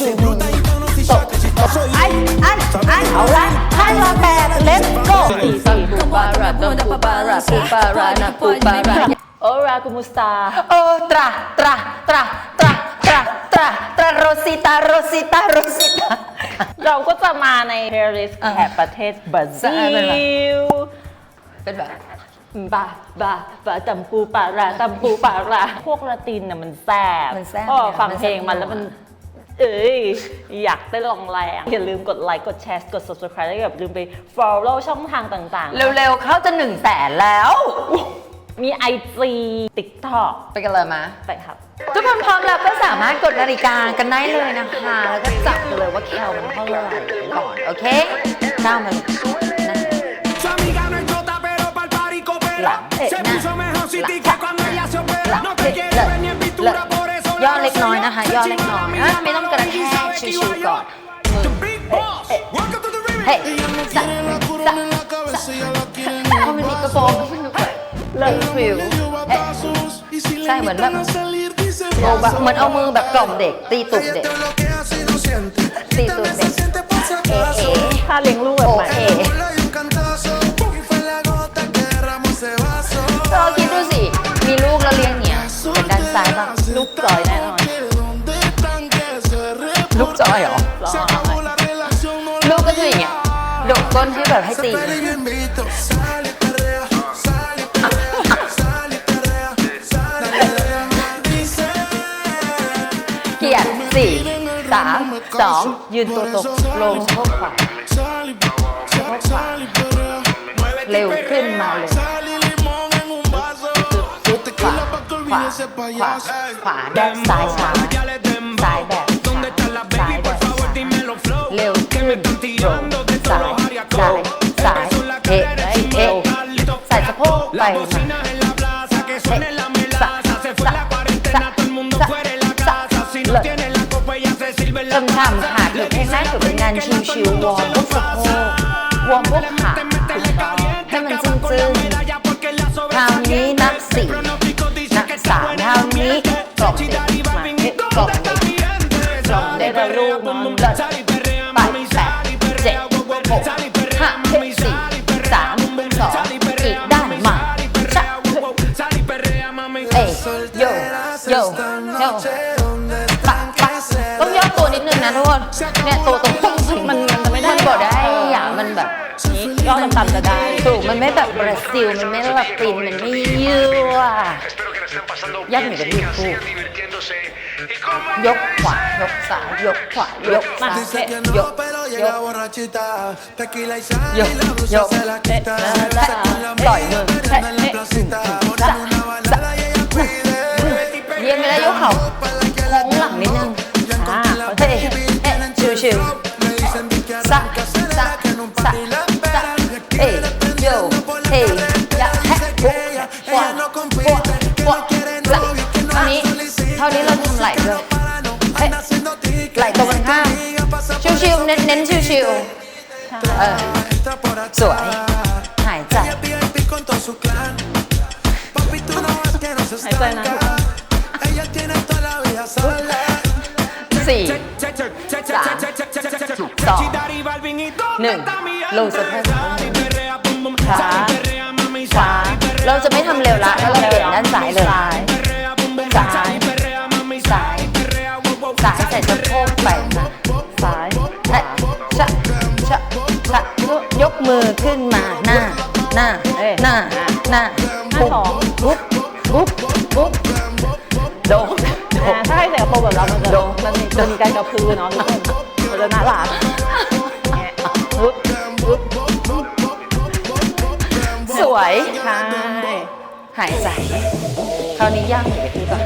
ชูมือตบตบอันอันอันเอาละท่านละแปดเล็บโก้สี่สี่ปูปาราตัมปูปาราปูปารานาปูปาราโอรากุมุสตาโอตราตราตราตราตราตราตราโรซิตาโรซิตาโรซิตาเราก็จะมาในปารีสแถบประเทศบราซิลเป็นแบบบาบาบาตัมปูปาราตัมปูปาราพวกละตินน่ะมันแซ่บมันแซ่บพอฟังเพลงมันแล้วมัน เอ้ยอยากเต้นลองแรงอย่าลืมกดไลค์กดแชร์กด subscribe แล้วอย่าลืมไป follow ช่องทางต่างๆ เร็วๆ เขาจะหนึ่งแสนแล้ว มี IG TikTok ไปกันเลยมะไปครับ ทุกคนพร้อมแล้วก็สามารถกดนาฬิกากันได้เลยนะคะ แล้วก็จับกันเลยว่าแคลมันเท่าไหร่ก่อน โอเคก้าวมาเลยนะ Su amiga no es chota, pero pa'l party coopera. La, eh, Se na, puso mejor la, City la, que cuando ella se opera. หลัก No เล็ te ก quiere เลิ ver ni en เลิ pintura, por eso ย่อเล็กน้อยนะคะ ย่อเล็กน้อยนะไม่ต้องกระแทกชิวๆก่อนเฮ้ยสักสักพอมันมีกระโปรงเลิกฟิวใช่เหมือนแบบเหมือนเอามือแบบกล่อมเด็กตีตุ่มเด็ก ก้นให้แบบให้ตีเกียร์สี่สามสองยืนตัวตกลงข้ขวาข้ขวาเร็วขึ้นมาเลยขวาขวาขวาขวาแดบซ้ายช้าซ้ายแบบช้าซ้ายแบบช้าเร็วขึ้นลง ella se sirve la จำทำค่ะคือเพลงแรกถือเป็นงานชิวๆวอร์มพวกสะโพกวอร์มพวกขาให้มันซึ้งๆคราวนี้นับสี่นับสามคราวนี้กล่อมเด็กม เนี่ยตัวตรงมันมันจะไม่ได้มันบอกได้อย่ามันแบบก็ต่ำๆจะได้ถูกมันไม่แบบบราซิลมันไม่ละตินมันไม่ยั่วยักเหมือนกับที่พูดยกขวายกซ้ายยกขวายกซ้าย Dice que ยกยก borrachita. Tequila y sal Yo, y la blusa yo, se la quita. eh, Se con la ต่อยมือ perreando en la เอ๊ะ placita. สะเย็นไปแล้วยกเข่า อ๊ะชิว Me dicen di que ๆสะ arranca, สะ acelera, que en un สะ party la สะ esperan. Y aquí เอ้ย viene โย prendiendo por la เฮ้ย carretera. ยะแฮะ Dice ปุ๊บ que ella, ขวา ella no ขวา compite, que ขวา no quiere สะ novio, que no เท่า la นี้ solicita. เท่านี้เราทำไหลด้วย Para no เฮ้ย andar haciendo tickets. ไหลตรงกันข้าม Amiga pasa por ชิวๆ เน้นๆ ชิวๆ เออ Está por สวย atrás. หายใจ Ella VIP con todo su clan. Papi, tú no ves que no se Ahí está, estanca. Ella tiene toda la vida sola. สี่ สองหนึ่งลงสะโพกขาขวาเราจะไม่ทำเร็วละแล้วเราเปลี่ยนด้านซ้ายเลยซ้ายซ้ายซ้ายซ้ายใส่สะโพกไปมาซ้ายเอ๊ะชะชะชะยกมือขึ้นมาหน้าหน้าหน้าหน้าปุ๊บปุ๊บปุ๊บปุ๊บโดนถ้าให้ใส่กระโปรงแบบเรา มันจะมีการกระพือเนาะมันจะน่ารักเนี่ยปึ๊บปึ๊บสวยใช่หายใจคราวนี้ย่างหมูกะทิก่อน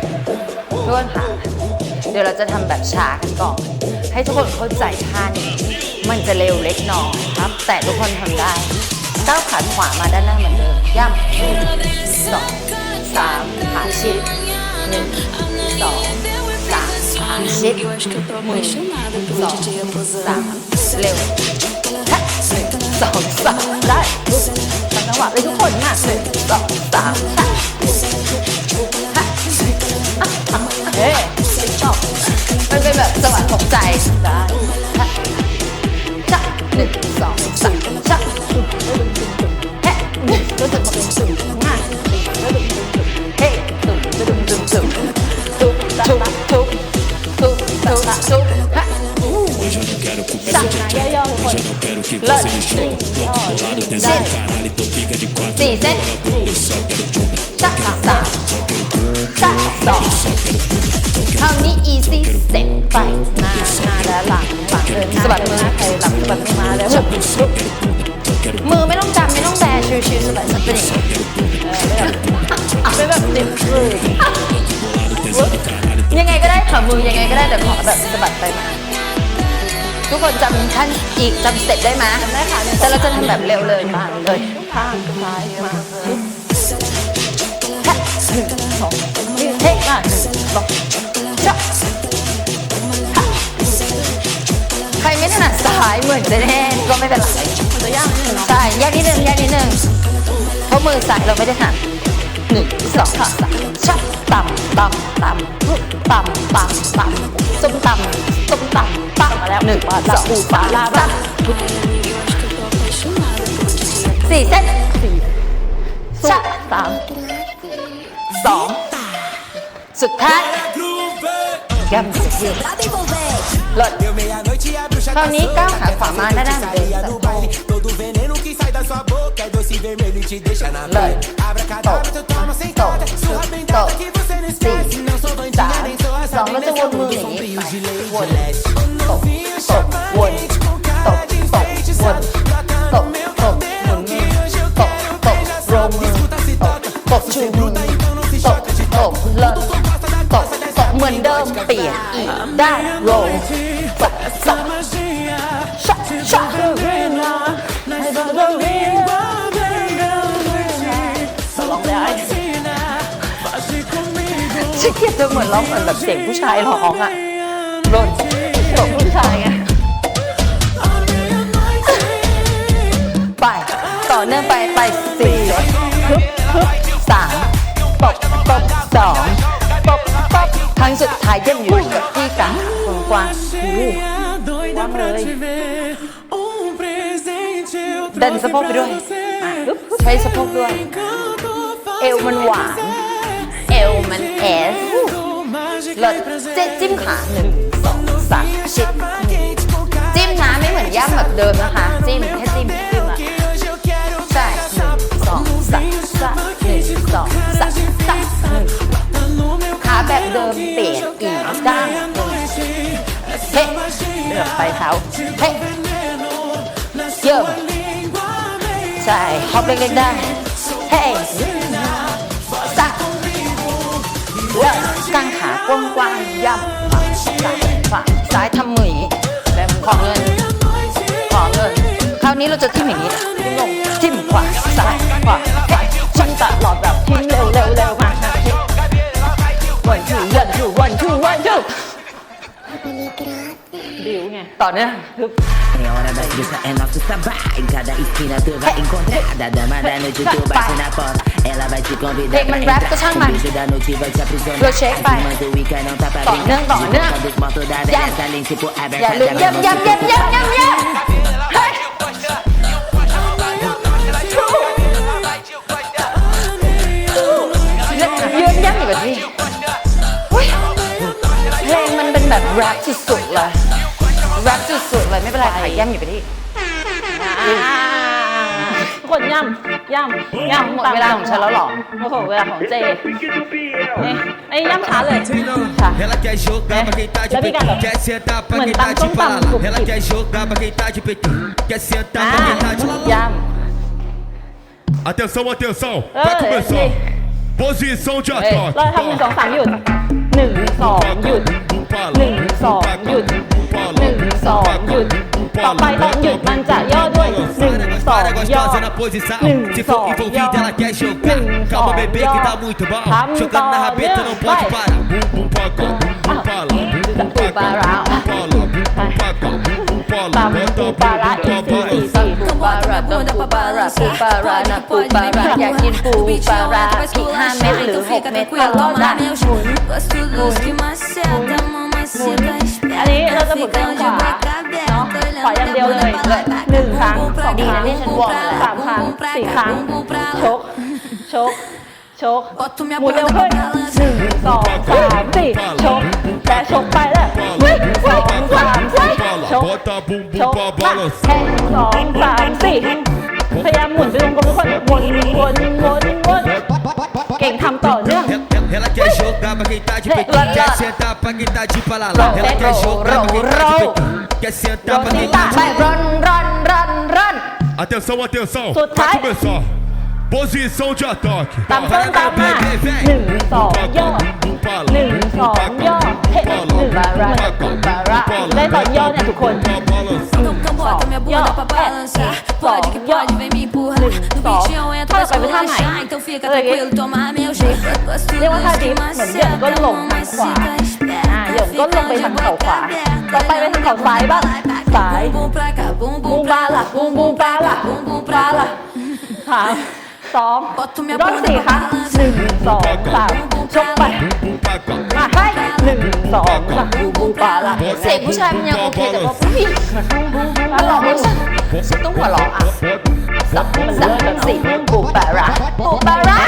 ทุกคนค่ะเดี๋ยวเราจะทำแบบช้ากันก่อน ให้ทุกคนเข้าใจท่านี้มันจะเร็วเล็กน้อยครับ แต่ทุกคนทำได้ก้าวขาขวามาด้านหน้าเหมือนเดิมย่ำหนึ่งสองสามขาชิดหนึ่งสอง สามขาชิดหนึ่งสองสามเร็วแท็หนึ่งสองสามได้ทำจังหวะเลยทุ ทุบทุบทุบฮะ Hoje eu não quero comer Tá, ย่อๆทุกคน Eu quero que Lá. você me chore Lado tem Dá. seu caralho, então fica de quatro สี่เส้น Eu só quero chumba ชะสามชะสองเท่านี้ easy step ไปหน้าหน้าและหลังหลังเดินสะบัดมือหน้าใครหลังสะบัดมือมาแล้วชุบมือไม่ต้องจับไม่ต้องแบชิวๆสบายๆเป็นอย่างนี้เป็นแบบติดมือยั ยังไงก็ได้ค่ะมือยังไงก็ได้แต่ขอแบบสะบัดไปมา ทุกคนจำขั้นอีกจำสเต็ปได้ไหมได้ค่ะแต่เราจะทำแบบเร็วเลยมาเลยข้างซ้ายมาหนึ่งสองเฮ้ยมาหนึ่งสองชะใครไม่ถนัดซ้ายเหมือนจะแน่ก็ไม่เป็นไรมันจะยากนิดนึงเนาะใช่แยกนิดนึงแยกนิดนึงเพราะมือซ้ายเราไม่ได้ถนัดหนึ่งสองสามชะต่ำต่ำต่ำ ต่ำต่ำต่ำส้มตำส้มตำต่ำมาแล้วหนึ่งสองสามสามสี่เส้นสี่ชะสามสองสุดท้ายยำเสียทีลด Deu meia-noite e a bruxa คราวนี้ก้าวขาขวามาด้านหน้าเดิน saia สะ do โพก baile. Todo veneno que sai da sua boca é doce vermelho e te deixa na pele. Abra cadabra, tu toma sentada. Surra bem dada que você não esquece. Não sou สา bandida, ม nem sou สอง asa, แล้ว nem จะวน sou มือ mundo อย่างนี้ sombrio ไป de lei วน de leste. ตบตบวนตบตบวนตบตบหมุนมือตบตบลงมือตบตบชูมือตบตบเลิศตบ ฉันเกลียดเธอเหมือนร้องเหมือนแบบเสียงผู้ชายร้องอะโดนตบผู้ชายไงไปต่อเนื่องไปไปสี่ฮึบฮึบสามตบตบสองตบตบครั้งสุดท้ายเยี่ยมอยู่กับที่กลางขากว้างๆ doida pra te te ver. Um presente eu ดันสะโพกไปด้วยอะใช้สะโพกด้วย เอวมันหวาน เอวมันแอสเลิศเจ๊จิ้มขาหนึ่งสองสามชิดจิ้มนะไม่เหมือนย่ำแบบเดิมนะคะ จิ้มแค่จิ้มจิ้มอะใช่หนึ่งสองสามสามหนึ่งสองสามสามหนึ่งขาแบบเดิมเปลี่ยนอีกด้านหนึ่งเฮ้เลือกไปเท้าเฮ้เยิ่มใช่ฮอปเล็กๆได้เฮ้สัก กางกว้างๆย่ำขวาซ้ายขวาซ้ายทำมืออย่างนี้แบบขอเงินขอเงิน คราวนี้เราจะทิ่มอย่างนี้ลงทิ่มขวาซ้าย ต่อเนื่อง É hora da festa, é nosso sabá. Em cada esquina tu vai encontrar. Da dama da noite tu bate na porta. Ela vai te convidar Tem pra um rap que entrar. chama- Um beijo da noite vai te aprisionar. Vou check, As vai. irmãs do Wicca não tá pra Tỏ brincar. nương, tỏ De nương. volta dos mortos da Dăm. velha Além tipo อย่า aberta ลืม da ย่ำย่ำย่ำย่ำย่ำย่ำเฮ้ยยืนย่ำอยู่กับที่เฮ้ยเพลงมันเป็นแบบแรปสุดๆเลย แรปสุดๆเลยไม่เป็นไรค่ะย่ำอยู่กับที่ทุกคนย่ำย่ำย่ำหมดเวลาของฉันแล้วเหรอโอ้โหเวลาของเจนี่ไอ้ย่ำช้าเลยค่ะ Ela quer jogar pra quem tá de Leve peito, gato. quer sentar pra Mano, quem tá tá de tão paralá. tamanho, Ela filho. quer jogar pra quem tá de peito, quer sentar อ่า pra quem tá de ย่ Atenção, atenção! Ah, Vai é, começar! sim. Posição de ำ ataque! เราทำหนึ่งสองสามหยุดหนึ่งสองหยุดหนึ่งสองหยุดหนึ่ง สองหยุด ต่อไปตอนหยุดมันจะย่อด้วยหนึ่งสอง Para ย่อ gostosa na posição. หนึ่ง Se สอง for ย่อ envolvida, ela quer หนึ่ jogar. งสอง Calma, bebê, ย่อ que tá muito bom. ทำ Jogando na ต่อ rabeta, não เนื่อง pode ไป parar. Bum bum pra cá, bum pra lá, bum bum pra cá, bum pra lá, bum bum pra cá, bum pra lá, ตำ bota ปู bum ปลาร้า bum อี pra สี่ baixo. สี่ปูปลาร้าต้องปูปลาร้าปูปลาร้านะปูปลาร้าอยากกินปูปลาร้าพริกห้าเม็ดหรือหกเม็ดก็ได้หมุน Gosto dos que maceta, mamacita อันนี้เราจะหมุนไปทางขวาเนาะขวาอย่างเดียวเลยหนึ่งครั้งสองดีครั้นะงที่ฉันวอร์มสามครั้งสี่ครั้งชกชกชกหมุนเร็วขึ้นหนึ่งสองสามสี่ชกแต่ชกไปแล้วหนึ่งสองสามสี่ชกชกมาแค่สองสามสี่พยายามหมุนไปตรงกลมทุกคนวนวนวนวนเก่งทำต่อเนื่อง Ela quer jogar pra quem tá de Hey, peito, lá, lá. quer sentar pra quem tá de pra lá. Roll, Ela hey, quer roll, jogar pra quem tá de roll, peito, quer sentar pra quem tá ไป de รันรันรันรัน Atenção, atenção. Sou Vai tai- começar. Posição de ataque. ตามต้นตามมาหนึ่งสองย่อหนึ่งสองย่อเฮ้หนึ่ง บาระบาระ ได้ตอนย่อเนี่ยทุกคน Pra balançar. Nunca bota minha bunda pra balançar. Pode que pode, vem me empurrar. No beat eu entro pra esculachar. Então fica tranquilo, toma meu jeito. เรียกว่าท่าดิฟเหมือนเหย่ยนก้นลงทางขวาอ่าเหย่ยนก้นลงไปทางเข่าขวา ต่อไปไปทางเข่าซ้ายบ้างซ้ายบูมบาละบูมบูมบาละ bum bum บา pra ละสามสองรอบสี่ครั้งหนึ่งสองสามชกไปมาให้หนึ่งสองสามบูมบูมบาละเสียงผู้ชายมันยังโอเคแต่ว่าผู้หญิงมันร้องไม่ใช่ฉันต้องหัวเราะอะสามสามสี่บูบาระบูบาระ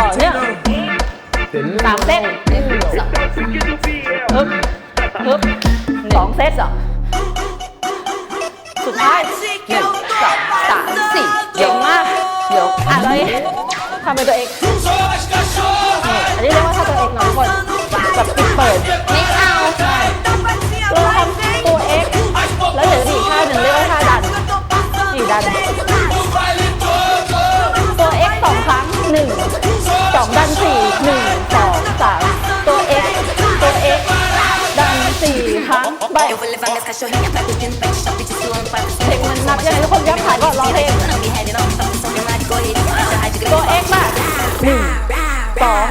ต่อเนื่องสามเซตฮึบฮึบสองเซตสุดท้ายหนึ่งสองสามสี่ยเก่งกมากยกอะเลยทำเป็นตัวเองอันนี้เรียกว่าท่าตัวเองนะทุกคนแบบปิดเปิดไม่เอาเราทำตัวเอ็กแล้วเดี๋ยวจะมีอีกท่าหนึ่งเรียกว่าท่าดันนี่ดัน สองดันสี่หนึ่งสองสามตัวเอ็กตัวเอ็กดันสี่ครั้งไปเพลงมันนับยังไงทุกคนยับขายก่อนร้องเพลงตัวเอ็กมาหนึ่งสอง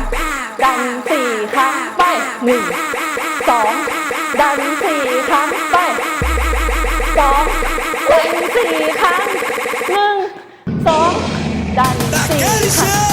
ดันสี่ครั้งไปหนึ่งสองดันสี่ครั้งไปสองดันสี่ครั้งหนึ่งสองดันสี่ครั้ง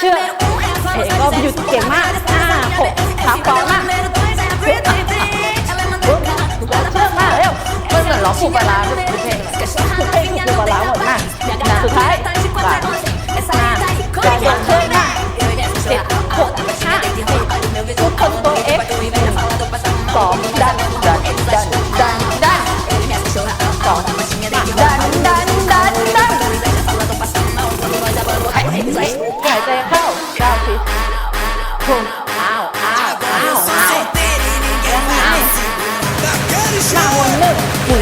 เชือกเอ๋ก็หยุดเก่งมากห้าหกขาขวามากปุ๊บโดดเชือกมาเร็วมันเหมือนร้องผูกปลาร้าทุกเพลงเลยทุกเพลงถูกปลาหมดมากสุดท้ายหลังหน้าการโดดเชือกหน้าสิบหกห้าสี่ทุกคนตัวเอ็กสอง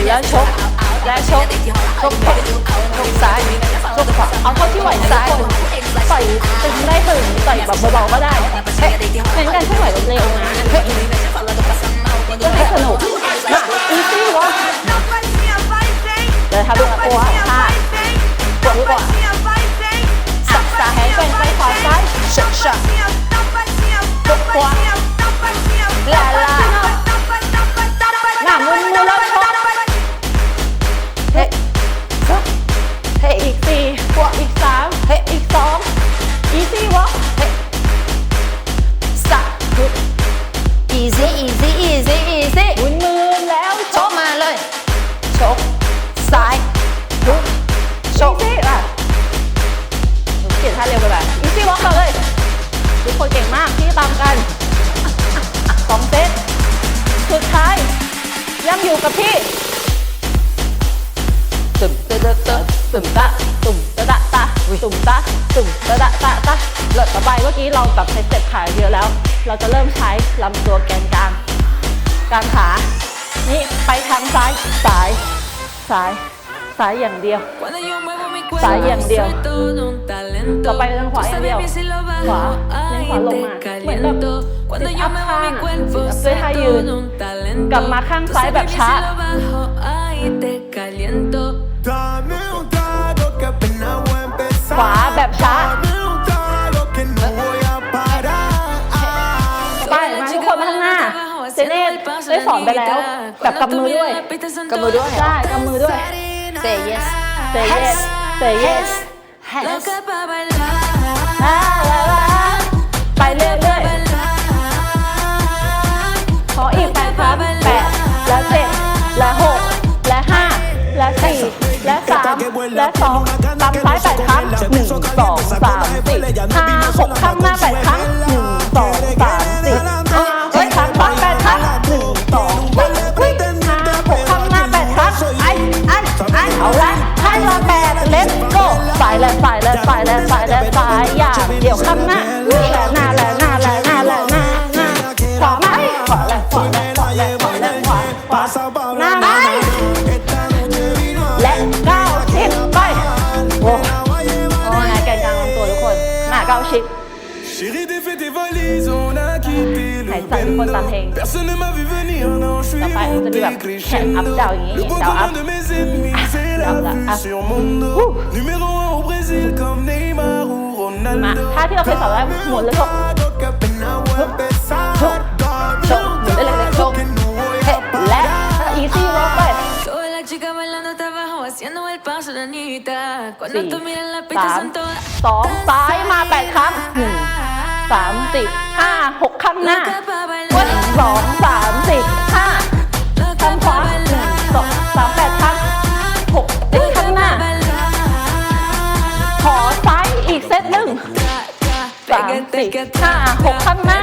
แล้วชกและชกชกขวาชกซ้ายชกขวาเอาเท่าที่ไหวซ้ายต่อยตึงได้ตึงต่อยแบบเบาๆก็ได้เฮ้ยเน้นการเคลื่อนไหวเร็วๆนะเฮ้ยก็ให้สนุกมาอีซี่วะเดี๋ยวทำดูนะโอ้ยห้าปวดีกว่าสับสาแหงเป็นไปขวาซ้ายเฉะเฉะปวดขวาลาลาหน้ามุนมุนแล้ว ดีวะสักกุด easy easy easy easy หมุนมือแล้วชกมาเลย ชก ซ้ายกุดชกอะหนูเปลี่ยนท่าเร็วไปแบบ easy walk ต่อเลย ทุกคนเก่งมากที่ตามกันสองเซตสุดท้าย ยังอยู่กับพี่ตึมเตะเตะตุ่มตะตึมตะตะตุ่มตะตะตุ่มตะตะ หลดต่อไปเมื่อกี้เราแบบใช้สเต็ปขาเยอะแล้ว เราจะเริ่มใช้ลำตัวแกนกลางกลางขานี่ไปทางซ้ายสายสายสายอย่างเดียวสายอย่างเดียวเราไปทางขวาอย่างเดียวขวาเน้นขวาลงมาเหมือนแบบสิดอัพข้างอะสิ้นด้วยท่ายืนกลับมาข้างซ้ายแบบช้าขวาแบบช้า ได้สอนไปแล้วแบบกำมือด้วยกำมือด้วยใช่กำมือด้วย say yes say yes say yes has Loca pa' bailar, อ่าลาลาไปเรื่อย bailar. ๆขออีกแปดครับแปดและเจ็ดและหกและห้าและสี่และสามและสองตามซ้ายแปดครั้งหนึ่งสองสามสี่ห้าหกข้างหน้าแปดครั้ง de mes ennemis, c'est la down, down, vue up. sur mon dos. Ouh. Numéro 1 au Brésil, comme Neymar ou มา Ronaldo. ท่าที่เราเคยสอนแล้วหมุนแล้วชก สี่สามสองซ้ายมาแปดครั้งหนึ่งสามสี่ห้าหกข้างหน้าวันสองสามสี่ห้าข้างขวาหนึ่งสองสามแปดครั้งหกเจ็ดข้างหน้า ขอซ้ายอีกเซตหนึ่งสามสี่ห้าหกข้างหน้า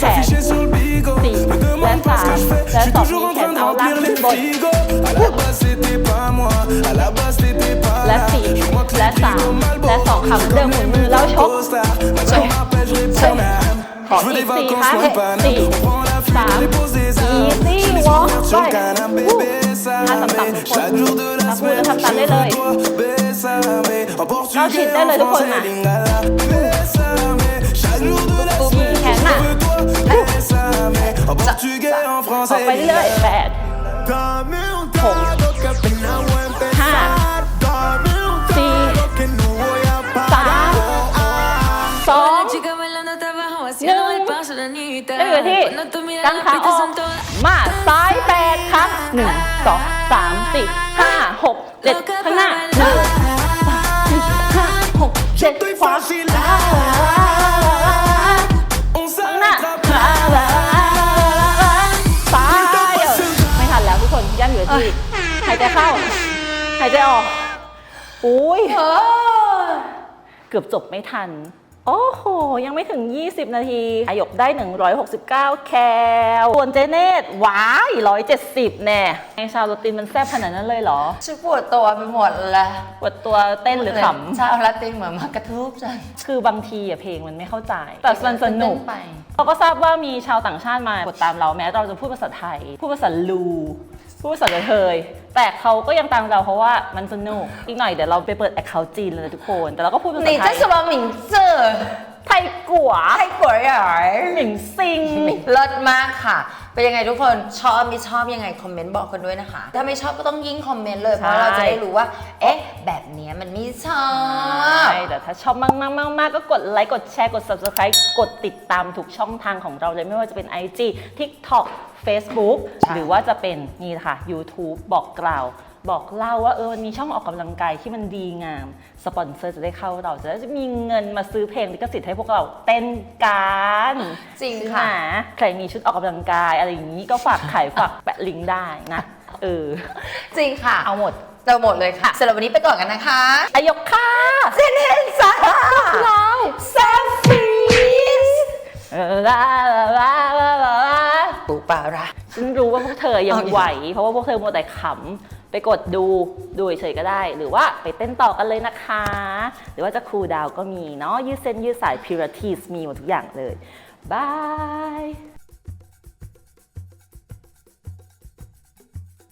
ça. je fais, je suis Laisse toujours en sortir, train de Michel. remplir Alors là, les c'est bon. frigos. À la base c'était pas moi, à la base t'étais pas และ là. สี่ Je crois que และ les สาม frigos และ Malboro, สองคำเดิมหมุนมือแล้วชก Costa. Madame m'appelle, je réponds madame. ขอ Je veux อี des กสี่ vacances ครั้ง loin de Paname. สี่ On prend la สาม fuite, on dépose des อี armes. ซี่ J'ai des วอล์ก souvenirs ไป sur le canapé, bésame. Chaque jour de la ถ้าพูด semaine, แล้วทำตามได้ je เล veux ย toi, bésame. En เก้า portugais, ชิดได้ en เลยทุกคน français, นะ ปุ๊บ semaine, แขนหน้า je veux toi, bésame. En portugais, en ออก français, ไปเรื่อยๆแปด Dame un trago que apenas voy a empezar. Ah. Dame un Sí. trago que no voy a สาม parar. สอง La chica bailando hasta abajo, haciendo el paso, la niñita. ได้อยู่ที่ Cuando tú ก miras ลาง la ขาอ pista อก son todas มาซ้ายแปดครั้งหนึ่งสองสามสี่ห้าหกเจ็ดข้างหน้าหนึ่งสี่ห้าหกเจ็ด Estoy ขวา ย่ำอยู่ที่หายใจเข้า หายใจออก อุ้ยเกือบจบไม่ทัน โอ้โห ยังไม่ถึง 20 นาทีอายกได้ 169 แคลส่วนเจเนตว้าย170 แน่ไอชาวโรตินมันแซ่บขนาดนั้นเลยเหรอ ฉันปวดตัวไปหมดเลยปวดตัวเต้นหรือขชาวลาตินเหมือนมากระทุบฉันำคือบางทีอะเพลงมันไม่เข้าใจ แต่มันสนุก เต้นไป เราก็ทราบว่ามีชาวต่างชาติมากดตามเราแม้เราจะพูดภาษาไทย พูดภาษาลู พูดภาษากระเทย แต่เขาก็ยังตามเราเพราะว่ามันสนุก อีกหน่อยเดี๋ยวเราไปเปิดแอคเคาท์จีนเลยนะทุกคน แต่เราก็พูดภาษา 你 ไท 这 ย 什么名字？ ไทยกัวไทยกัวหยอยหมิงซิงเลิศมากค่ะ เป็นยังไงทุกคนชอบไม่ชอบยังไงคอมเมนต์บอกกันด้วยนะคะ ถ้าไม่ชอบก็ต้องยิ่งคอมเมนต์เลย เพราะเราจะได้รู้ว่า เอ๊ะ แบบเนี้ยมันไม่ชอบใช่แต่ถ้าชอบมากๆมากๆก็กดไลค์กดแชร์กด subscribe กดติดตามทุกช่องทางของเราเลยไม่ว่าจะเป็น IG TikTok Facebook หรือว่าจะเป็นนี่ค่ะ YouTube บอกกล่าว บอกเล่าว่าเออมันมีช่องออกกำลังกายที่มันดีงาม สปอนเซอร์จะได้เข้าเราจะได้มีเงินมาซื้อเพลงลิขสิทธิ์ให้พวกเราเต้นกันจริงค่ะนใครมีชุดออกกำลังกายอะไรอย่างนี้ก็ฝากขายฝากแปะลิงก์ได้นะเออจริงค่ะเอาหมดเราหมดเลยค่ะสำหรับวันนี้ไปก่อนกันนะคะอายกค่ะเซนเฮนซ่าเราแซฟฟีสเออลาลาลาลาลาลาปูปลาร้าฉันรู้ว่าพวกเธอยังเอาอีกไหว เพราะว่าพวกเธอมัวแต่ขำ ไปกดดูดูเฉยๆก็ได้ หรือว่าไปเต้นต่อกันเลยนะคะ หรือว่าจะครูดาวก็มีเนาะยืดเส้นยืดสายพิราทีสมีหมดทุกอย่างเลยบาย